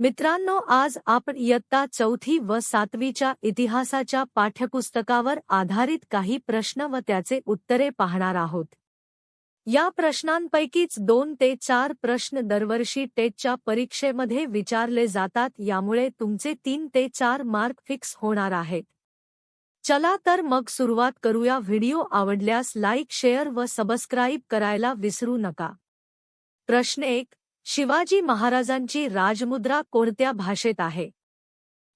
मित्रांनो आज आपण इयत्ता चौथी व सातवीच्या इतिहासाच्या पाठ्यपुस्तकावर आधारित काही प्रश्न व त्याचे उत्तरे पाहणार आहोत. या प्रश्नांपैकीच दोन ते चार प्रश्न दरवर्षी टेटच्या परीक्षेमध्ये विचारले जातात यामुळे तुमचे तीन ते चार मार्क फिक्स होणार आहेत. चला तर मग सुरुवात करूया. व्हिडिओ आवडल्यास लाईक शेअर व सबस्क्राईब करायला विसरू नका. प्रश्न एक शिवाजी महाराजांची राजमुद्रा कोणत्या भाषेत आहे?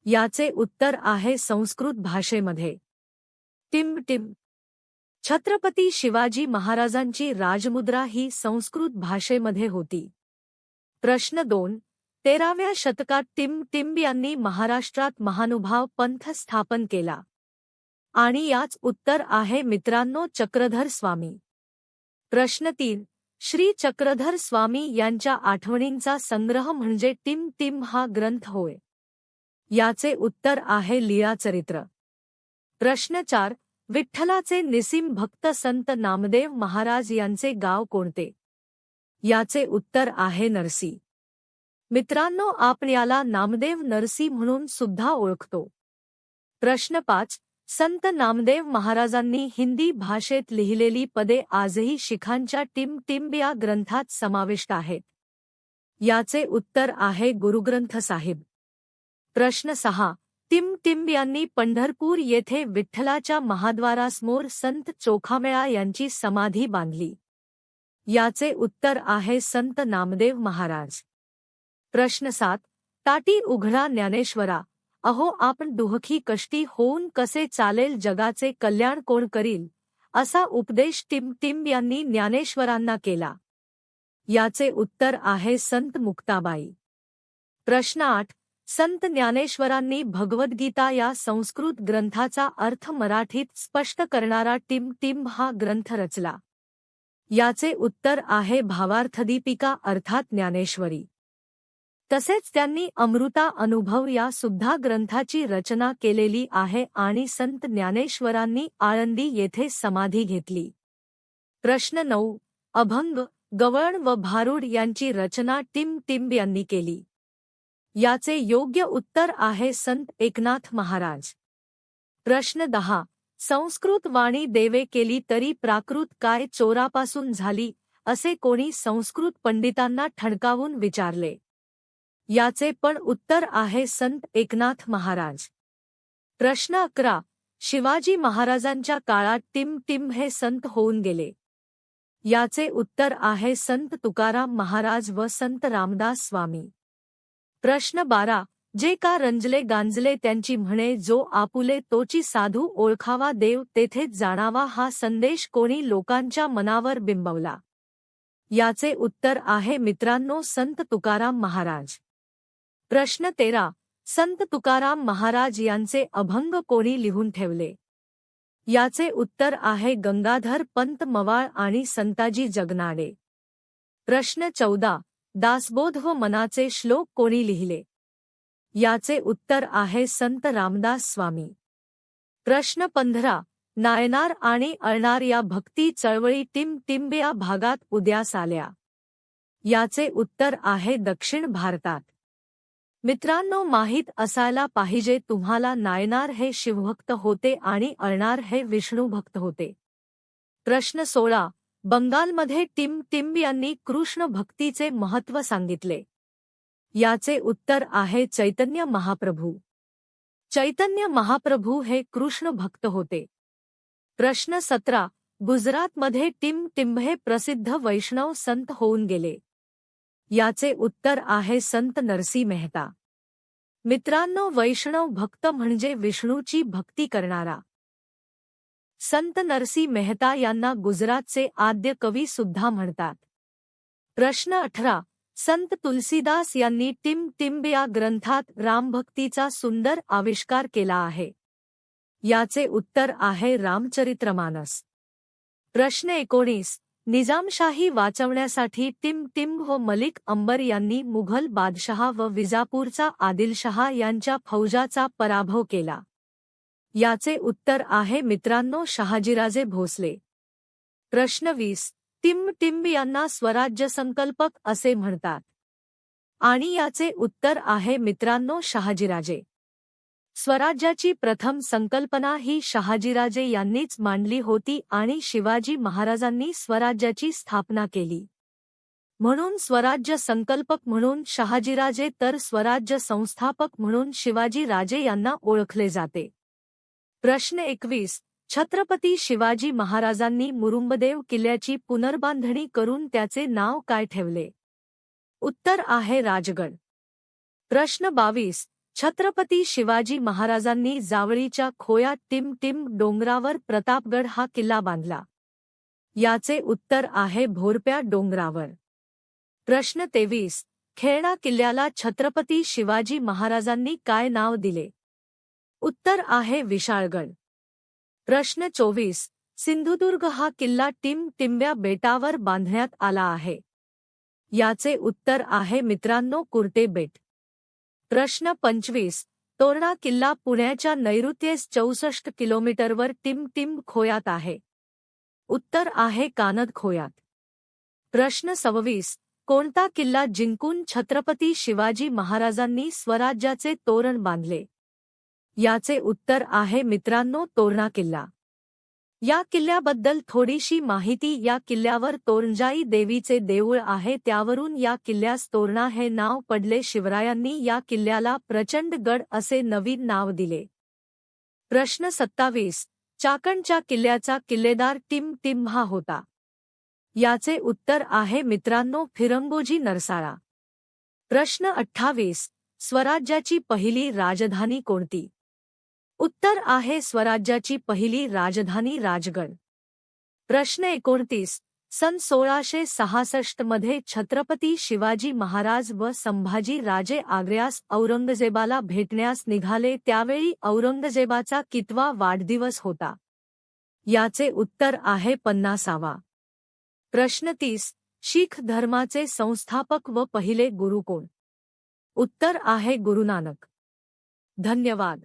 याचे उत्तर आहे संस्कृत भाषेमध्ये. Team team. छत्रपती शिवाजी महाराजांची राजमुद्रा ही संस्कृत भाषेमध्ये होती. प्रश्न दोन. तेराव्या शतकात टिम टिंब यांनी महाराष्ट्रात महानुभाव पंथ स्थापन केला. आणि याच उत्तर आहे मित्रांनो चक्रधर स्वामी. प्रश्न तीन. श्री चक्रधर स्वामी यांच्या आठवणींचा संग्रह म्हणजे टिम टिम हा ग्रंथ होय. याचे उत्तर आहे लीळाचरित्र प्रश्न चार विठ्ठलाचे निसीम भक्त संत नामदेव महाराज यांचे गाव कोणते? याचे उत्तर आहे नरसी. मित्रांनो आपण याला नामदेव नरसी म्हणून सुद्धा ओळखतो. प्रश्न पाच संत नामदेव महाराजांनी हिंदी भाषेत लिहिलेली पदे आजही शिखांच्या टिम टिंब या ग्रंथात समाविष्ट आहेत. याचे उत्तर आहे गुरुग्रंथ साहिब. प्रश्न सहा. टिम टिंब यांनी पंढरपूर येथे विठ्ठलाच्या महाद्वारासमोर संत चोखामेळा यांची समाधी बांधली. याचे उत्तर आहे संत नामदेव महाराज. प्रश्न सात. ताटी उघडा ज्ञानेश्वरा अहो आपण दुहखी कष्टी होऊन कसे चालेल जगाचे कल्याण कोण करील? असा उपदेश टिम यांनी ज्ञानेश्वरांना केला. याचे उत्तर आहे संत मुक्ताबाई. प्रश्न आठ. संत ज्ञानेश्वरांनी भगवद्गीता या संस्कृत ग्रंथाचा अर्थ मराठीत स्पष्ट करणारा टिम टिम हा ग्रंथ रचला. याचे उत्तर आहे भावार्थदीपिका अर्थात ज्ञानेश्वरी. तसेच त्यांनी अमृता अनुभव या सुद्धा ग्रंथाची रचना केलेली आहे आणि संत ज्ञानेश्वरांनी आळंदी येथे समाधी घेतली. प्रश्न नऊ. अभंग गवळण व भारूड यांची रचना टिम टिंब यांनी केली. याचे योग्य उत्तर आहे संत एकनाथ महाराज. प्रश्न दहा. संस्कृत वाणी देवे केली तरी प्राकृत काय चोरापासून झाली असे कोणी संस्कृत पंडितांना ठणकावून विचारले. याचे पण उत्तर आहे संत एकनाथ महाराज. प्रश्न अकरा शिवाजी महाराजांच्या काळात टिम टिम हे संत होऊन गेले. याचे उत्तर आहे संत तुकाराम महाराज व संत रामदास स्वामी. प्रश्न बारा जे का रंजले गांजले त्यांची म्हणे जो आपुले तोची साधू ओळखावा देव तेथेच जाणावा हा संदेश कोणी लोकांच्या मनावर बिंबवला. याचे उत्तर आहे मित्रांनो संत तुकाराम महाराज. प्रश्न तेरा. संत तुकाराम महाराज यांचे अभंग कोणी लिहून ठेवले? याचे उत्तर आहे गंगाधर पंत मवाळ आणि संताजी जगनाडे. प्रश्न चौदा. दासबोध व मनाचे श्लोक कोणी लिहिले? याचे उत्तर आहे संत रामदास स्वामी. प्रश्न पंधरा. नायनार आणि अळणार या भक्ती चळवळी टिम या भागात उद्यास आल्या. याचे उत्तर आहे दक्षिण भारतात. मित्रांनो माहीत असायला पाहिजे तुम्हाला नायनार हे शिवभक्त होते आणि अळणार हे विष्णूभक्त होते. प्रश्न सोळा. बंगालमध्ये टिम टिंब यांनी कृष्ण भक्तीचे महत्त्व सांगितले. याचे उत्तर आहे चैतन्य महाप्रभू. चैतन्य महाप्रभू हे कृष्ण भक्त होते. प्रश्न सतरा. गुजरातमध्ये टिम टिंब हे प्रसिद्ध वैष्णव संत होऊन गेले. याचे उत्तर आहे संत नरसी मेहता. मित्रांनो वैष्णव भक्त म्हणजे विष्णूची भक्ती करणारा. संत नरसी मेहता यांना गुजरातचे आद्य कवी सुद्धा म्हणतात. प्रश्न अठरा. संत तुलसीदास यांनी टिम टिंब या ग्रंथात रामभक्तीचा सुंदर आविष्कार केला आहे. याचे उत्तर आहे रामचरित्रमानस प्रश्न एकोणीस. निजामशाही वाचवण्यासाठी टिम टिम व हो मलिक अंबर यांनी मुघल बादशहा व विजापूरचा आदिलशहा यांच्या फौजाचा पराभव केला. याचे उत्तर आहे मित्रांनो शहाजीराजे भोसले. प्रश्न वीस. टिम टिंब यांना स्वराज्य संकल्पक असे म्हणतात. आणि याचे उत्तर आहे मित्रांनो शहाजीराजे. स्वराज्याची प्रथम संकल्पना ही शहाजीराजे यांनीच मांडली होती आणि शिवाजी महाराजांनी स्वराज्याची स्थापना केली. म्हणून स्वराज्य संकल्पक म्हणून शहाजीराजे तर स्वराज्य संस्थापक म्हणून शिवाजी राजे यांना ओळखले जाते. प्रश्न एकवीस. छत्रपती शिवाजी महाराजांनी मुरुंबदेव किल्ल्याची पुनर्बांधणी करून त्याचे नाव काय ठेवले? उत्तर आहे राजगड. प्रश्न बावीस. छत्रपती शिवाजी महाराजांनी जावळीच्या खोया टिम टिम डोंगरावर प्रतापगड हा किल्ला बांधला. याचे उत्तर आहे भोरप्या डोंगरावर. प्रश्न तेवीस. खेळणा किल्ल्याला छत्रपती शिवाजी महाराजांनी काय नाव दिले? उत्तर आहे विशाळगड. प्रश्न चोवीस. सिंधुदुर्ग हा किल्ला टिम टिंब्या बेटावर बांधण्यात आला आहे. याचे उत्तर आहे मित्रांनो कुर्टे बेट प्रश्न पंचवीस. तोरणा किल्ला पुण्याच्या नैऋत्येस चौसष्ट किलोमीटरवर टिमटिम खोयात आहे. उत्तर आहे कानद खोयात. प्रश्न सव्वीस. कोणता किल्ला जिंकून छत्रपती शिवाजी महाराजांनी स्वराज्याचे तोरण बांधले? याचे उत्तर आहे मित्रांनो तोरणा किल्ला. या किल्ल्याबद्दल थोडीशी माहिती या किल्ल्यावर तोरणजाई देवीचे देऊळ आहे. त्यावरून या किल्ल्यास तोरणा हे नाव पडले. शिवरायांनी या किल्ल्याला प्रचंड गड असे नवीन नाव दिले. प्रश्न सत्तावीस. चाकणच्या किल्ल्याचा किल्लेदार टिम टिम हा होता. याचे उत्तर आहे मित्रांनो फिरंगोजी नरसाळा. प्रश्न अठ्ठावीस. स्वराज्याची पहिली राजधानी कोणती? उत्तर आहे स्वराज्याची पहिली राजधानी राजगड. प्रश्न एकोणतीस. सन सोळाशे सहासष्टमध्ये छत्रपती शिवाजी महाराज व संभाजी राजे आग्र्यास औरंगजेबाला भेटण्यास निघाले त्यावेळी औरंगजेबाचा कितवा वाढदिवस होता? याचे उत्तर आहे पन्नासावा. प्रश्न तीस. शीख धर्माचे संस्थापक व पहिले गुरु कोण? उत्तर आहे गुरुनानक. धन्यवाद.